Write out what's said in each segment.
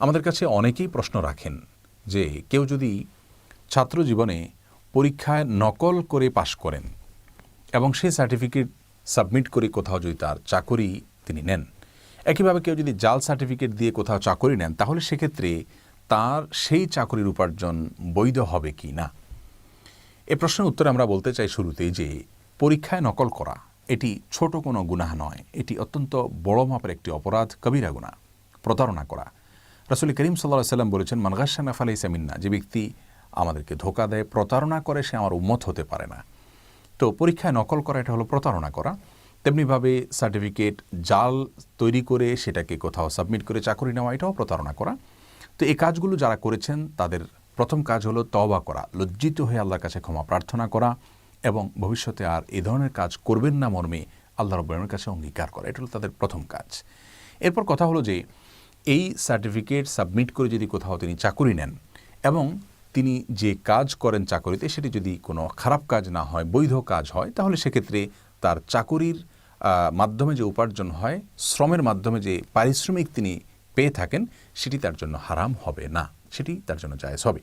আমাদের কাছে অনেকেই প্রশ্ন রাখেন যে কেউ যদি ছাত্র জীবনে পরীক্ষায় নকল করে পাশ করেন এবং সেই সার্টিফিকেট সাবমিট করে কোথাও যদি তার চাকরি তিনি নেন, একইভাবে কেউ যদি জাল সার্টিফিকেট দিয়ে কোথাও চাকরি নেন, তাহলে সেক্ষেত্রে তার সেই চাকরির উপার্জন বৈধ হবে কি না? এ প্রশ্নের উত্তরে আমরা বলতে চাই শুরুতেই যে পরীক্ষায় নকল করা এটি ছোট কোনো গুনাহ নয়। এটি অত্যন্ত বড় মাপের একটি অপরাধ, কবিরা গুনাহ, প্রতারণা করা। রাসুল করিম সাল্লাহ সাল্লাম বলেছেন মানগাসানা ফালাই সামিন্না যে ব্যক্তি আমাদেরকে ধোকা দেয়, প্রতারণা করে, সে আমার উম্মত হতে পারে না। তো পরীক্ষায় নকল করা, এটা হলো প্রতারণা করা। তেমনিভাবে সার্টিফিকেট, জাল তৈরি করে সেটাকে কোথাও সাবমিট করে চাকরি নেওয়া, এটাও প্রতারণা করা। তো এই কাজগুলো যারা করেছেন, তাদের প্রথম কাজ হলো তওবা করা, লজ্জিত হয়ে আল্লাহর কাছে ক্ষমা প্রার্থনা করা এবং ভবিষ্যতে আর এ ধরনের কাজ করবেন না মর্মে আল্লাহ রব্বানের কাছে অঙ্গীকার করা, এটা হলো তাদের প্রথম কাজ। এরপর কথা হলো যে এই সার্টিফিকেট সাবমিট করে যদি কোথাও তিনি চাকরি নেন এবং তিনি যে কাজ করেন চাকরিতে সেটি যদি কোনো খারাপ কাজ না হয়, বৈধ কাজ হয়, তাহলে সেক্ষেত্রে তার চাকুরির মাধ্যমে যে উপার্জন হয়, শ্রমের মাধ্যমে যে পারিশ্রমিক তিনি পেয়ে থাকেন, সেটি তার জন্য হারাম হবে না। সেটি তার জন্য জায়েজ হবে।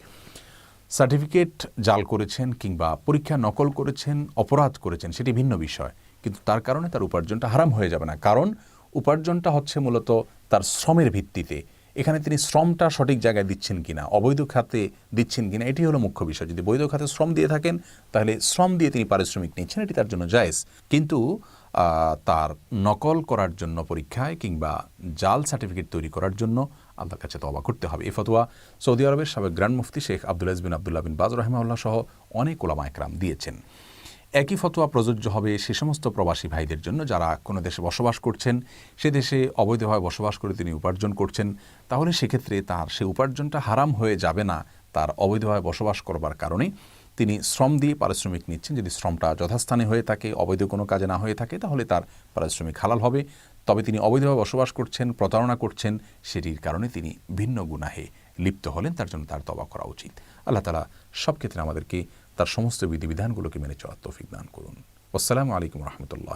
সার্টিফিকেট জাল করেছেন কিংবা পরীক্ষা নকল করেছেন, অপরাধ করেছেন, সেটি ভিন্ন বিষয়। কিন্তু তার কারণে তার উপার্জনটা হারাম হয়ে যাবে না। কারণ উপার্জনটা হচ্ছে মূলত তার শ্রমের ভিত্তিতে। এখানে তিনি শ্রমটা সঠিক জায়গায় দিচ্ছেন কিনা, অবৈধ খাতে দিচ্ছেন কিনা, এটি হলো মুখ্য বিষয়। যদি বৈধ খাতে শ্রম দিয়ে থাকেন, তাহলে শ্রম দিয়ে তিনি পারিশ্রমিক নিচ্ছেন, এটি তার জন্য জায়েজ। কিন্তু তার নকল করার জন্য পরীক্ষায় কিংবা জাল সার্টিফিকেট তৈরি করার জন্য আল্লাহর কাছে তবা করতে হবে। এই ফতোয়া সৌদি আরবের সাবেক grand mufti Sheikh Abdul bin Abdullah bin Baz রহমাউল্লাহ সহ অনেক ওলামা একরাম দিয়েছেন। একই ফতোয়া প্রযোজ্য হবে সে সমস্ত প্রবাসী ভাইদের জন্য যারা কোনো দেশে বসবাস করছেন, সে দেশে অবৈধভাবে বসবাস করে তিনি উপার্জন করছেন। তাহলে সেক্ষেত্রে তার সে উপার্জনটা হারাম হয়ে যাবে না, তার অবৈধভাবে বসবাস করবার কারণে। তিনি শ্রম দিয়ে পারিশ্রমিক নিচ্ছেন, যদি শ্রমটা যথাস্থানে হয়ে থাকে, অবৈধ কোনো কাজে না হয়ে থাকে, তাহলে তার পারিশ্রমিক হালাল হবে। তবে তিনি অবৈধভাবে বসবাস করছেন, প্রতারণা করছেন, সেটির কারণে তিনি ভিন্ন গুনাহে লিপ্ত হলেন, তার জন্য তার তবা করা উচিত। আল্লাহ তালা সব ক্ষেত্রে আমাদেরকে তার সমস্ত বিধিবিধানগুলোকে মেনে চলার তৌফিক দান করুন। আসসালামু আলাইকুম রহমতুল্লাহ।